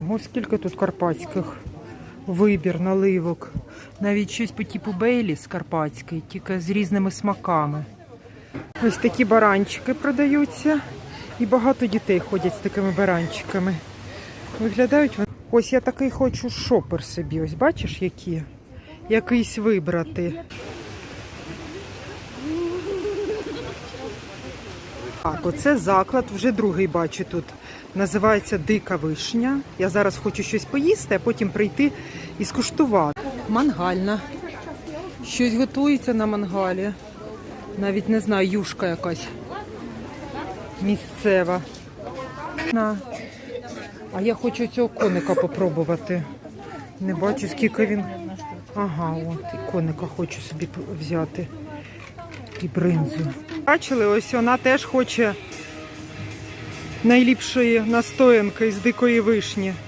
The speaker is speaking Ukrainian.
Ось скільки тут карпатських вибір, наливок. Навіть щось по типу Бейліс карпатський, тільки з різними смаками. Ось такі баранчики продаються. І багато дітей ходять з такими баранчиками. Виглядають вони. Ось я такий хочу шопер собі. Ось бачиш, які? Якийсь вибрати. Так, оце заклад, вже другий бачу тут. Називається Дика вишня. Я зараз хочу щось поїсти, а потім прийти і скуштувати. Мангальна. Щось готується на мангалі. Навіть не знаю, юшка якась місцева. На. А я хочу цього коника попробувати. Не бачу, скільки він. Ага, от коника хочу собі взяти. І бринзу. Бачили, ось вона теж хоче найліпшої настоянки з дикої вишні.